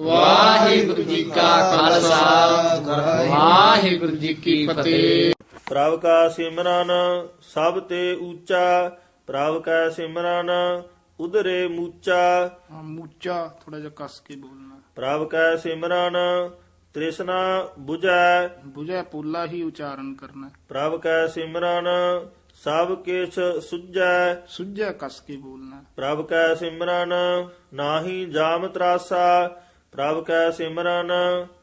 ਵਾਹਿਗੁਰੂ ਜੀ ਕਾ ਖਾਲਸਾ। ਵਾਹਿਗੁਰੂ ਜੀ ਕੀ ਫਤਿਹ। ਪ੍ਰਭ ਕਾ ਸਿਮਰਨ ਸਭ ਤੇ ਉੱਚਾ ਪ੍ਰਭ ਕਾ ਸਿਮਰਨ ਉਦਰੇ ਮੂਚਾ। ਮੂਚਾ ਥੋੜਾ ਜਿਹਾ ਕੱਸ ਕੇ ਬੋਲਣਾ। ਪ੍ਰਭ ਕਾ ਸਿਮਰਨ ਤ੍ਰਿਸ਼ਨਾ 부ਜੈ ਬੁਝੈ ਪੋਲਾ ਹੀ ਉਚਾਰਨ ਕਰਨਾ। ਪ੍ਰਭ ਕਾ ਸਿਮਰਨ ਸਭ ਕਿਛ ਸੁਝੈ। ਸੁਝੈ ਕੱਸ ਕੇ ਬੋਲਣਾ। ਪ੍ਰਭ ਕਾ ਸਿਮਰਨ ਨਾਹੀ ਜਾਮ ਤਰਾਸਾ। ਪ੍ਰਭ ਕਾ ਸਿਮਰਨ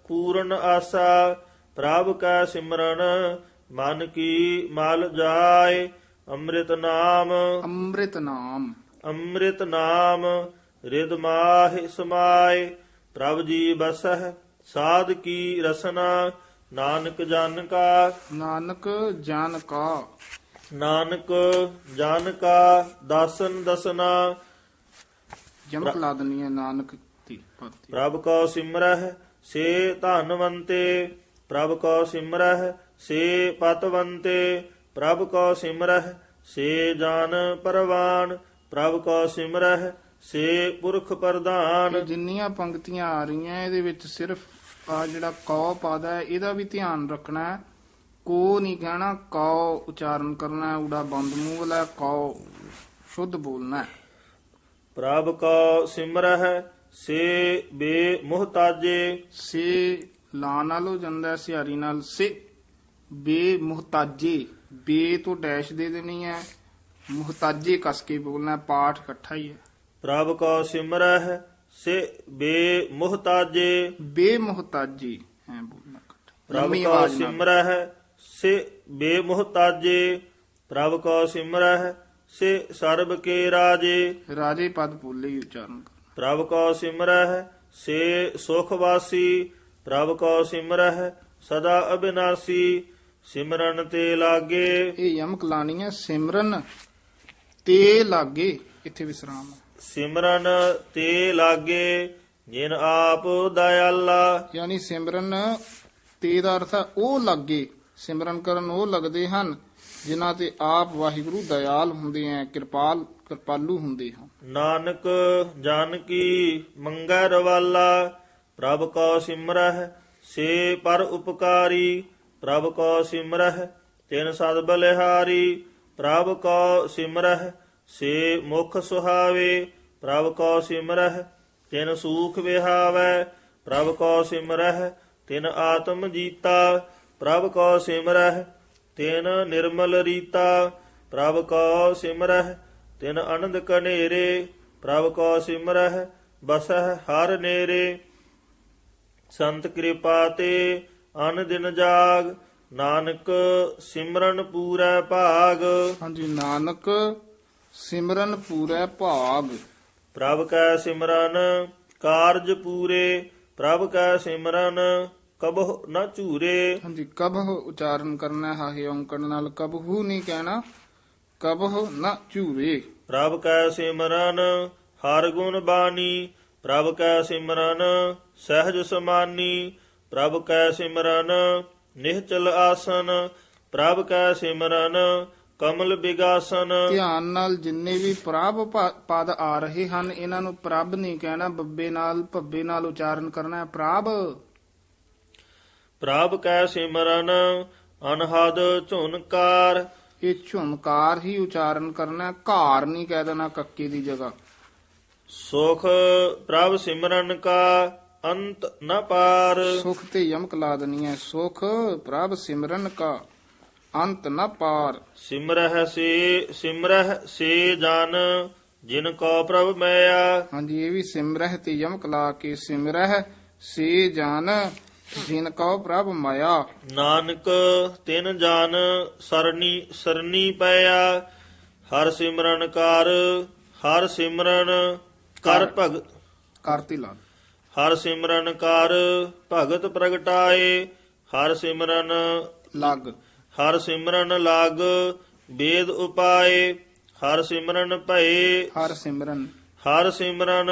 ਪੂਰਨ ਆਸਾ। ਪ੍ਰਭ ਕਾ ਸਿਮਰਨ ਮਨ ਕੀ ਮਲ ਜਾਏ। ਅੰਮ੍ਰਿਤ ਨਾਮ। ਅੰਮ੍ਰਿਤ ਨਾਮ। ਅੰਮ੍ਰਿਤ ਨਾਮ ਰਿਦ ਮਾਹਿ ਸਮਾਏ। ਪ੍ਰਭ ਜੀ ਬਸਹਿ ਸਾਧ ਕੀ ਰਸਨਾ ਨਾਨਕ ਜਨ ਕਾ। ਨਾਨਕ ਜਨ ਕਾ। ਨਾਨਕ ਜਨ ਕਾ ਦਾਸਨ ਦਸਨਾ। ਜਮਕ ਲਾ ਦਨੀ ਹੈ ਨਾਨਕ ਦੀ ਪਤੀ ਪ੍ਰਭ ਕੋ ਸਿਮਰਹਿ ਸੇ ਧਨਵੰਤੇ। ਪ੍ਰਭ ਕੋ ਸਿਮਰਹਿ ਸੇ ਪਤਵੰਤੇ। ਪ੍ਰਭ ਕੋ ਸਿਮਰਹਿ ਸੇ ਜਾਨ ਪਰਵਾਨ। ਪ੍ਰਭ ਕੋ ਸਿਮਰਹਿ ਸੇ ਪੁਰਖ ਪ੍ਰਧਾਨ। ਜਿੰਨੀਆਂ ਪੰਕਤੀਆਂ ਆ ਰਹੀਆਂ ਇਹਦੇ ਵਿੱਚ ਸਿਰਫ ਆ ਜਿਹੜਾ ਕੌ ਪਦ ਹੈ ਇਹਦਾ ਵੀ ਧਿਆਨ ਰੱਖਣਾ ਹੈ। ਕੋ ਨਹੀਂ ਕਹਿਣਾ ਕੌ ਉਚਾਰਨ ਕਰਨਾ ਹੈ ਊੜਾ ਬੰਦ ਮੂੰਹ ਵਾਲਾ ਕੌ ਸ਼ੁੱਧ ਬੋਲਣਾ ਹੈ। ਪ੍ਰਭ ਕੋ ਸਿਮਰਹਿ ਸੇ ਬੇ ਮੁਹਤਾਜੇ ਸੇ ਲਾ ਨਾਲ ਹੋ ਜਾਂਦਾ ਹੈ, ਸਿਹਾਰੀ ਨਾਲ। ਸੇ ਬੇ ਮੁਹਤਾਜੇ ਬੇ ਤੋਂ ਡੈਸ਼ ਦੇ ਦੇਣੀ ਹੈ ਮੁਹਤਾਜੇ ਕਸ ਕੇ ਬੋਲਣਾ ਪਾਠ ਇਕੱਠਾ ਹੀ ਹੈ। ਪ੍ਰਭ ਕੋ ਸਿਮਰਹਿ ਸੇ ਬੇ ਮੁਹਤਾਜੇ ਬੇ ਮੁਹਤਾਜੀ ਹੈ ਬੋਲਣਾ ਇਕੱਠਾ। ਪ੍ਰਭ ਲੰਮੀ ਕੋ ਆਵਾਜ਼ ਨਾਲ। ਸਿਮਰਹਿ ਸੇ ਬੇ ਮੁਹਤਾਜੇ ਪ੍ਰਭ ਕੋ ਸਿਮਰਹਿ ਸੇ ਸਰਬ ਕੇ ਰਾਜੇ। ਰਾਜੇ ਪਦ ਬੋਲੇ ਹੀ ਉਚਾਰਨ ਕਰ ਪ੍ਰਭ ਕੋ ਸਿਮਰਹਿ ਸੇ ਸੁਖ ਵਾਸੀ ਪ੍ਰਭ ਕੋ ਸਿਮਰਹਿ ਸਦਾ ਅਬਿਨਾਸੀ ਸਿਮਰਨ ਤੇ ਲਾਗੇ। ਇਹ ਯਮਕ ਲਾਣੀ ਹੈ ਸਿਮਰਨ ਤੇ ਲਾਗੇ ਇੱਥੇ ਵਿਸਰਾਮ। ਹੈ। ਸਿਮਰਨ ਤੇ ਲਾਗੇ ਜਿਨ ਆਪ ਦਇਆਲਾ। ਯਾਨੀ ਸਿਮਰਨ ਤੇ ਦਾ ਅਰਥ ਹੈ ਉਹ ਲਾਗੇ ਸਿਮਰਨ ਕਰਨ ਉਹ ਲੱਗਦੇ ਹਨ ਜਿਨ੍ਹਾਂ ਤੇ ਆਪ ਵਾਹਿਗੁਰੂ ਦਇਆਲ ਹੁੰਦੇ ਆ ਕਿਰਪਾਲ ਕਿਰਪਾਲੂ ਹੁੰਦੇ ਹਨ। ਨਾਨਕ ਜਨ ਕੀ ਮੰਗੈ ਰਵਾਲਾ ਪ੍ਰਭ ਕੋ ਸਿਮਰਹਿ ਸੇ ਪਰ ਉਪਕਾਰੀ ਪ੍ਰਭ ਕੋ ਸਿਮਰਹਿ ਤਿਨ ਸਦ ਬਲਿਹਾਰੀ ਪ੍ਰਭ ਕੋ ਸਿਮਰਹਿ ਸੇ ਮੁਖ ਸੁਹਾਵੇ, ਪ੍ਰਭ ਕੋ ਸਿਮਰਹਿ, ਤਿਨ ਸੂਖ ਵਿਹਾਵੈ, ਪ੍ਰਭ ਕੋ ਸਿਮਰਹਿ, ਤਿਨ ਆਤਮ ਜੀਤਾ, ਪ੍ਰਭ ਕੋ ਸਿਮਰਹਿ, ਤਿਨ ਨਿਰਮਲ ਰੀਤਾ, ਪ੍ਰਭ ਕੋ ਸਿਮਰਹਿ, ਤਿਨ ਅਨੰਦ ਕਨੇਰੇ, ਪ੍ਰਭ ਕੋ ਸਿਮਰਹਿ, ਬਸਹਿ ਹਰ ਨੇਰੇ। ਸੰਤ ਕਿਰਪਾ ਤੇ ਅਨ ਦਿਨ ਜਾਗ, ਨਾਨਕ ਸਿਮਰਨ ਪੂਰੈ ਭਾਗ। ਹਾਂਜੀ, ਨਾਨਕ ਸਿਮਰਨ ਪੂਰੈ ਭਾਗ। ਪ੍ਰਭ ਕੈ ਸਿਮਰਨ ਕਾਰਜ ਪੂਰੇ। ਪ੍ਰਭ ਕੈ ਸਿਮਰਨ ਕਬਹੁ ਨ ਝੂਰੇ। ਹਾਂਜੀ ਕਬਹ ਉਚਾਰਨ ਕਰਨਾ ਹੈ ਹਾਹੇ ਔਂਕੜ ਨਾਲ। ਕਬਹੂ ਨਹੀਂ ਕਹਿਣਾ ਕਬਹ ਨਾ ਝੂਰੇ। ਪ੍ਰਭ ਕੈ ਸਿਮਰਨ ਹਰ ਗੁਣ ਬਾਣੀ। ਪ੍ਰਭ ਕੈ ਸਿਮਰਨ ਸਹਿਜ ਸਮਾਨੀ। ਪ੍ਰਭ ਕੈ ਸਿਮਰਨ ਨਿਹਚਲ ਆਸਨ। ਪ੍ਰਭ ਕੈ ਸਿਮਰਨ ਕਮਲ ਬਿਗਾਸਨ। ਧਿਆਨ ਨਾਲ ਜਿੰਨੇ ਵੀ ਪ੍ਰਭ ਪਦ ਆ ਰਹੇ ਹਨ ਇਹਨਾਂ ਨੂੰ ਪ੍ਰਭ ਨਹੀਂ ਕਹਿਣਾ ਬੱਬੇ ਨਾਲ ਭੱਬੇ ਨਾਲ ਉਚਾਰਨ ਕਰਨਾ ਹੈ। ਪ੍ਰਭ ਪ੍ਰਭ ਕੈ ਸਿਮਰਨ ਅਨਹਦ ਝੁਨਕਾਰ। ਇਹ ਝੁਮਕਾਰ ਹੀ ਉਚਾਰਨ ਕਰਨਾ ਘਾਰ ਨਹੀਂ ਕਹਿ ਦੇਣਾ ਕੱਕੇ ਦੀ ਜਗ੍ਹਾ। ਸੁਖ ਪ੍ਰਭ ਸਿਮਰਨ ਕਾ ਅੰਤ ਨ ਪਾਰ। ਸੁਖ ਤੇ ਯਮਕ ਲਾ ਦੇਣੀ ਹੈ। ਸੁਖ ਪ੍ਰਭ ਸਿਮਰਨ ਕਾ। ਅੰਤ ਨ ਪਾਰ। ਸਿਮਰਹਿ ਸੇ ਸਿਮਰਹਿ ਸੇ ਜਨ ਜਿਨ ਕੋ ਪ੍ਰਭ ਮੈਆ। ਹਾਂਜੀ ਇਹ ਵੀ ਸਿਮਰਹਿ ਤੇ ਯਮਕ ਲਾ ਕੇ ਸਿਮਰਹਿ ਸੇ ਜਨ ਜਿਨ ਕਉ ਪ੍ਰਭ ਮਾਇਆ। ਨਾਨਕ ਤਿਨ ਜਨ ਸਰਨੀ ਸਰਨੀ ਪਿਆ ਹਰ ਸਿਮਰਨ ਕਰ ਹਰ ਸਿਮਰਨ ਕਰ ਭਗ ਕਰਤੀ ਲਾ ਹਰ ਸਿਮਰਨ ਕਰ ਭਗਤ ਪ੍ਰਗਟਾਏ। ਹਰ ਸਿਮਰਨ ਲੱਗ। ਹਰ ਸਿਮਰਨ ਲਾਗ ਵੇਦ ਉਪਾਏ ਹਰ ਸਿਮਰਨ ਭਏ। ਹਰ ਸਿਮਰਨ। ਹਰ ਸਿਮਰਨ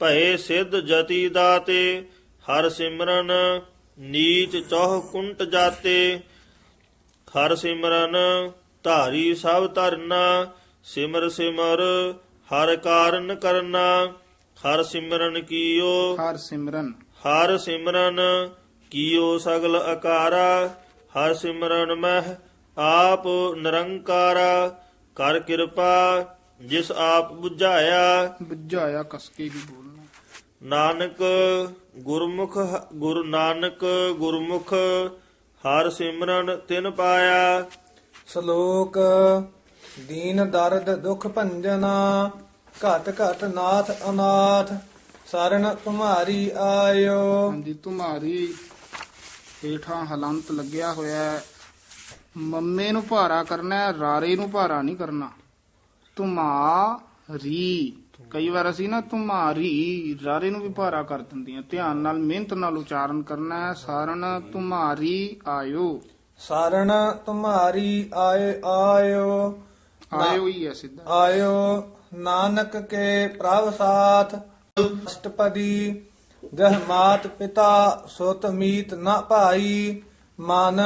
ਭਏ ਸਿੱਧ ਜਤੀ ਦਾਤੇ ਹਰ ਸਿਮਰਨ ਨੀਚ ਚੌਹ ਕੁੰਟ ਜਾਤੇ। ਹਰ ਸਿਮਰਨ ਧਾਰੀ ਸਭ ਧਰਨਾ ਸਿਮਰ ਸਿਮਰ ਹਰ ਕਾਰਨ ਕਰਨਾ। ਹਰ ਸਿਮਰਨ ਕੀਓ ਹਰ ਸਿਮਰਨ। ਹਰ ਸਿਮਰਨ ਕੀਓ ਸਗਲ ਅਕਾਰਾ। ਹਰ ਸਿਮਰਨ ਮਹਿ ਆਪ ਨਿਰੰਕਾਰਾ ਕਰ ਕਿਰਪਾ ਜਿਸ ਆਪ 부ਝਾਇਆ ਬੁੱਝਾਇਆ ਕਸਕੇ ਹੀ ਬੋਲਣਾ। ਨਾਨਕ ਗੁਰਮੁਖ ਗੁਰੂ ਨਾਨਕ ਗੁਰਮੁਖ ਹਰ ਸਿਮਰਨ ਤਿਨ ਪਾਇਆ। ਸ਼ਲੋਕ ਦੀਨ ਦਰਦ ਦੁਖ ਭੰਜਨਾ ਘਟ ਘਟ ਨਾਥ ਅਨਾਥ ਸਰਨ ਤੁਮਾਰੀ ਆਇਓ। ਹਾਂਜੀ ਤੁਮਾਰੀ ਹੇਠਾਂ ਹਲੰਤ ਲੱਗਿਆ ਹੋਇਆ ਮੰਮੇ ਨੂੰ ਭਾਰਾ ਕਰਨਾ ਰਾਰੇ ਨੂੰ ਭਾਰਾ ਨਹੀਂ ਕਰਨਾ। ਤੁਮਾਰੀ ਕਈ ਵਾਰ ਅਸੀਂ ਨਾ ਤੁਮਾਰੀ ਰਾਰੇ ਨੂੰ ਵੀ ਭਾਰਾ ਕਰ ਦਿੰਦੀਆਂ ਧਿਆਨ ਨਾਲ ਮਿਹਨਤ ਨਾਲ ਉਚਾਰਨ ਕਰਨਾ ਹੈ। ਸਾਰਨ ਤੁਮਾਰੀ ਆਇਓ। ਸਰਨ ਤੁਮਾਰੀ ਆਏ ਆਇਓ। ਆਇਓ ਹੀ ਹੈ ਸਿੱਧਾ। ਆਇਓ ਨਾਨਕ ਕੇ ਪ੍ਰਭ ਸਾਥ। ਅਸ਼ਟਪਦੀ ਜਹ ਮਾਤ ਪਿਤਾ ਸੁਤ ਮੀਤ ਨਾ ਭਾਈ ਮਨ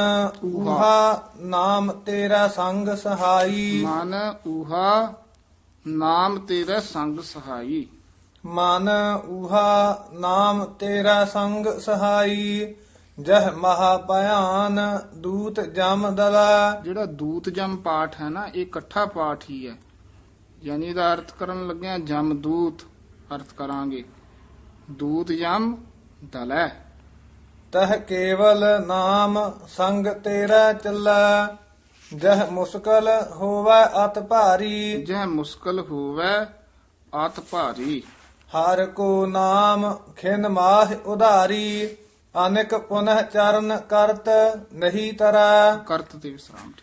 ਊਹਾ ਨਾਮ ਤੇਰਾ ਸੰਗ ਸਹਾਈ। ਮਨ ਊਹਾ ਨਾਮ ਤੇਰਾ ਸੰਗ ਸਹਾਈ। ਮਨ ਊਹਾ ਨਾਮ ਤੇਰਾ ਸੰਗ ਸਹਾਈ। ਜਹ ਮਹਾ ਭਿਆਨ ਦੂਤ ਜਮ ਦਲਾ। ਜਿਹੜਾ ਦੂਤ ਜਮ ਪਾਠ ਹੈ ਨਾ ਇਹ ਇਕੱਠਾ ਪਾਠ ਹੀ ਹੈ। ਯਾਨੀ ਇਹਦਾ ਅਰਥ ਕਰਨ ਲੱਗਿਆ ਜਮ ਦੂਤ ਅਰਥ ਕਰਾਂਗੇ। ਦੂਤ ਜਮ ਦਲੈ। ਤਹ ਕੇਵਲ ਨਾਮ ਸੰਗ ਤੇਰਾ ਚੱਲਾ ਜਹ ਮੁਸਕਲ ਹੋਵੇ ਅਤ ਭਾਰੀ। ਜਹ ਮੁਸ਼ਕਲ ਹੋਵੇ ਆਤ ਭਾਰੀ। ਹਰ ਕੋ ਨਾਮ ਖਿਨ ਮਾਹ ਉਧਾਰੀ ਅਨੇਕ ਪੁਨਹ ਚਰਨ ਕਰਤ ਨਹੀਂ ਤਰੈ। ਕਰਤ ਤੇ ਵਿਸਰਾਮ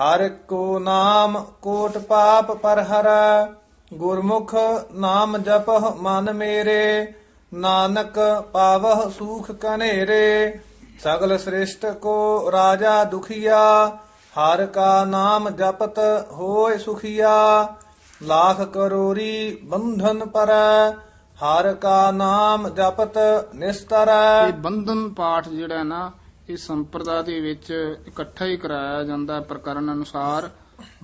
ਹਰ ਕੋ ਨਾਮ ਕੋਟ ਪਾਪ ਪਰ ਹਰੈ ਗੁਰਮੁਖ ਨਾਮ ਜਪਹ ਮਨ ਮੇਰੇ, ਨਾਨਕ ਪਾਵਹ ਸੂਖ ਕਨੇਰੇ ਸਗਲ ਸ੍ਰਿਸ਼ਟ ਕੋ ਰਾਜਾ ਦੁਖੀਆ, ਹਰ ਕਾ ਨਾਮ ਜਪਤ ਹੋਏ ਸੁਖੀਆ, ਲਾਖ ਕਰੋਰੀ ਬੰਧਨ ਪਰੈ, ਹਰ ਕਾ ਨਾਮ ਜਪਤ ਨਿਸਤਰੈ। ਇਹ ਬੰਧਨ ਪਾਠ ਜਿਹੜਾ ਨਾ, ਇਹ ਸੰਪਰਦਾ ਦੇ ਵਿੱਚ ਇਕੱਠਾ ਹੀ ਕਰਾਇਆ ਜਾਂਦਾ ਹੈ ਪ੍ਰਕਰਨ ਅਨੁਸਾਰ।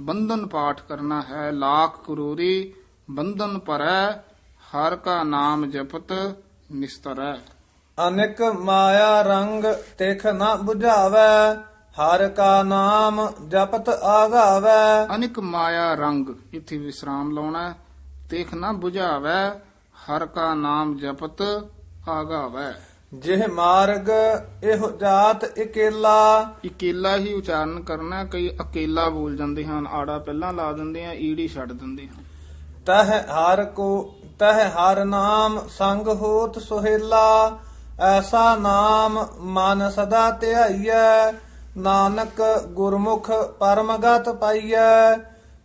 ਬੰਧਨ ਪਾਠ ਕਰਨਾ ਹੈ ਲਾਖ ਕਰੋਰੀ ਬੰਧਨ ਪਰੈ ਹਰ ਕਾ ਨਾਮ ਜਪਤ ਨਿਸਤਰੈ ਅਨਿਕ ਮਾਇਆ ਰੰਗ ਤਿਖ ਨਾ 부ਝਾਵੈ ਹਰ ਕਾ ਨਾਮ ਜਪਤ ਆਗਾਵੈ ਅਨਿਕ ਮਾਇਆ ਰੰਗ ਇੱਥੇ ਵਿਸਰਾਮ ਲਾਉਣਾ। ਦੇਖ ਨਾ 부ਝਾਵੈ ਹਰ ਕਾ ਨਾਮ ਜਪਤ ਆਗਾਵੈ ਜਿਹ ਮਾਰਗ ਇਹੋ ਜਾਤ ਇਕੇਲਾ। ਇਕੇਲਾ ਹੀ ਉਚਾਰਨ ਕਰਨਾ। ਕਈ ਅਕੇਲਾ ਬੋਲ ਜਾਂਦੇ ਹਨ ਆੜਾ ਪਹਿਲਾਂ ਲਾ ਦਿੰਦੇ ਆ ਈੜੀ ਛੱਡ ਦਿੰਦੇ ਹਨ। ਤਹ ਹਰ ਕੋ ਤਹ ਹਰ ਨਾਮ ਸੰਗ ਹੋਤ ਸੁਹੇਲਾ। ਐਸਾ ਨਾਮ ਮਨ ਸਦਾ ਧਿਆਈਐ। ਨਾਨਕ ਗੁਰਮੁਖ ਪਰਮਗਤ ਪਾਈਐ।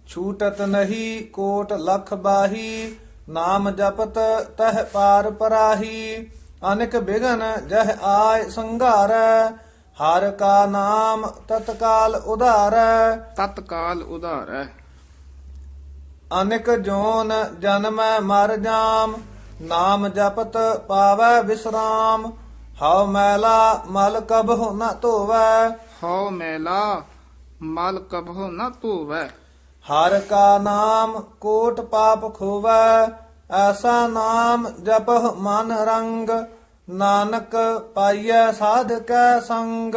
ਛੂਟਤ ਨਹੀਂ ਕੋਟ ਲਖ ਬਾਹੀ। ਨਾਮ ਜਪਤ ਤਹ ਪਾਰ ਪਰਾਹੀ। ਅਨੇਕ ਬਿਗਨ ਜਹ ਆਏ ਸੰਘਾਰੈ ਹਰ ਕਾ ਨਾਮ ਤਤਕਾਲ ਉਧਾਰੈ। ਤਤਕਾਲ ਉਧਾਰ। ਹੈ ਅਨੇਕ ਜੋਨ ਜਨਮੈ ਮਰ ਜਾਮ ਨਾਮ ਜਪਤ ਪਾਵੈ ਵਿਸਰਾਮ। ਹਉ ਮੈਲਾ ਮਲ ਕਬਹੁ ਨ ਧੋਵੈ। ਹਉ ਮੈਲਾ ਮਲ ਕਬਹੁ ਨ ਧੋਵੈ। ਹਰ ਕਾ ਨਾਮ ਕੋਟ ਪਾਪ ਖੋਵੈ। ਐਸਾ ਨਾਮ ਜਪਹੁ ਮਨ ਰੰਗ, ਨਾਨਕ ਪਾਈਐ ਸਾਧਕੈ ਸੰਗ।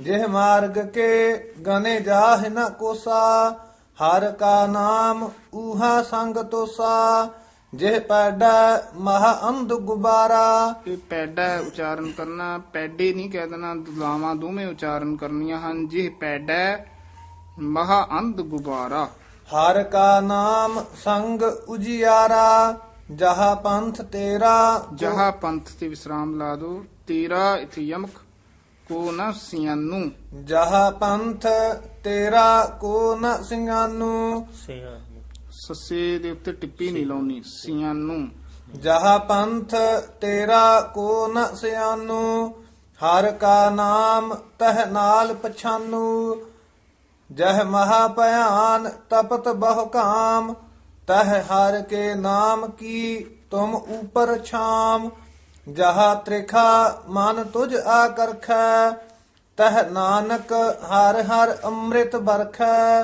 ਜਿਹ ਮਾਰਗ ਕੇ ਗਨੇ ਜਾਹਿ ਨ ਕੋਸਾ, ਹਰ ਕਾ ਨਾਮ ਊਹਾ ਸੰਗ ਤੋਸਾ। ਜਿਹ ਪੈਡਾ ਮਹਾ ਅੰਧ ਗੁਬਾਰਾ। ਇਹ ਪੈਡਾ ਉਚਾਰਨ ਕਰਨਾ, ਪੈਡੇ ਨਹੀਂ ਕਹਿ ਦੇਣਾ, ਦੁਲਾਵਾਂ ਦੋਵੇਂ ਉਚਾਰਨ ਕਰਨੀਆਂ ਹਨ। ਜਿਹ ਪੈਡਾ ਮਹਾ ਅੰਧ ਗੁਬਾਰਾ। ਹਰ ਕਾ ਨਾਮ ਸੰਗ ਉਜਿਆਰਾ ਜਹਾ ਪੰਥ ਤੇਰਾ ਜਹਾ ਪੰਥ ਤੇ ਵਿਸਰਾਮ ਲਾ ਦੋ ਤੇਰਾ ਇਥੇ ਯਮਕ ਕੋ ਨ ਸਿਆਨੂ। ਜਹਾ ਪੰਥ ਤੇਰਾ ਕੋ ਨ ਸਿੰਘਾਨੂ ਸਿਆਂ ਸੱਸੇ ਦੇ ਉੱਤੇ ਟਿੱਪੀ ਨਹੀਂ ਲਾਉਣੀ ਸਿਆਨੂ। ਜਹਾ ਪੰਥ ਤੇਰਾ ਕੋ ਨ ਸਿਆਨੂ। ਹਰ ਕਾ ਨਾਮ ਤਹ ਨਾਲ ਪਛਾਨੂ। ਜਹ ਮਹਾ ਭਿਆਨ ਤਪਤ ਬਹੁ ਕਾਮ, ਤਹ ਹਰ ਕੇ ਨਾਮ ਕੀ ਤੁਮ ਉਪਰ ਛਾਮ। ਜਹਾ ਤ੍ਰਿਖਾ ਮਨ ਤੁਝ ਆਕਰਖੈ, ਤਹ ਨਾਨਕ ਹਰ ਹਰ ਅੰਮ੍ਰਿਤ ਬਰਖੈ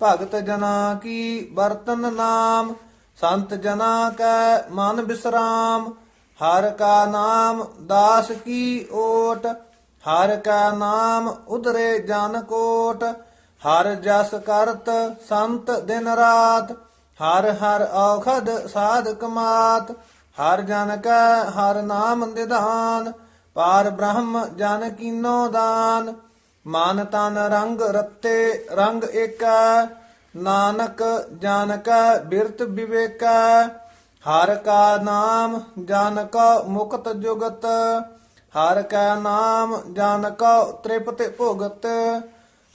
ਭਗਤ ਜਨਾ ਕੀ ਬਰਤਨ ਨਾਮ, ਸੰਤ ਜਨਾ ਕੈ ਮਨ ਬਿਸਰਾਮ। ਹਰ ਕਾ ਨਾਮ ਦਾਸ ਕੀ ਓਟ, ਹਰ ਕਾ ਨਾਮ ਉਧਰੇ ਜਨ ਕੋਟ। ਹਰ ਜਸ ਕਰਤ ਸੰਤ ਦਿਨ ਰਾਤ, ਹਰ ਹਰ ਔਖਦ ਸਾਧਕ ਮਾਤ, ਹਰ ਜਨ ਕੈ ਹਰ ਨਾਮ ਨਿਧਾਨ, ਪਾਰ ਬ੍ਰਹਮ ਜਨ ਕੀਨੋ ਦਾਨ, ਮਨ ਤਨ ਰੰਗ ਰਤੇ ਰੰਗ ਏਕਾ, ਨਾਨਕ ਜਨ ਕੈ ਬਿਰਤ ਵਿਵੇਕੈ, ਹਰ ਕਾ ਨਾਮ ਜਨ ਕਾ ਮੁਕਤ ਜੁਗਤ, ਹਰ ਕਾ ਨਾਮ ਜਨ ਕਾ ਤ੍ਰਿਪਤ ਭੁਗਤ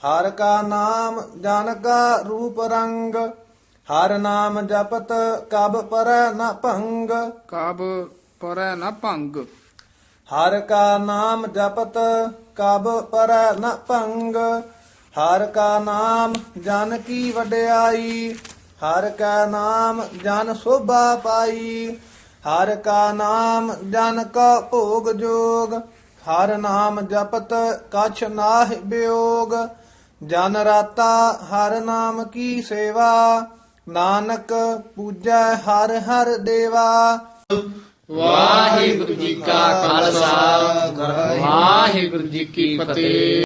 ਹਰ ਕਾ ਨਾਮ ਜਨ ਕਾ ਰੂਪ ਰੰਗ ਹਰ ਨਾਮ ਜਪਤ ਕਬ ਪਰ ਨ ਭੰਗ। ਕਬ ਪਰੈ ਨ ਭੰਗ। ਹਰ ਕਾ ਨਾਮ ਜਪਤ ਕਬ ਪਰ ਨ ਭੰਗ। ਹਰ ਕਾ ਨਾਮ ਜਨ ਕੀ ਵਡਿਆਈ ਹਰ ਕਾ ਨਾਮ ਜਨ ਸੋਭਾ ਪਾਈ। ਹਰ ਕਾ ਨਾਮ ਜਨ ਕਾ ਭੋਗ ਜੋਗ ਹਰ ਨਾਮ ਜਪਤ ਕਛ ਨਾਹਿ ਬਿਯੋਗ ਜਨ ਰਾਤਾ ਹਰ ਨਾਮ ਕੀ ਸੇਵਾ, ਨਾਨਕ ਪੂਜੈ ਹਰ ਹਰ ਦੇਵਾ। ਵਾਹਿਗੁਰੂ ਜੀ ਕਾ ਖਾਲਸਾ, ਵਾਹਿਗੁਰੂ ਜੀ ਕੀ ਫਤਿਹ।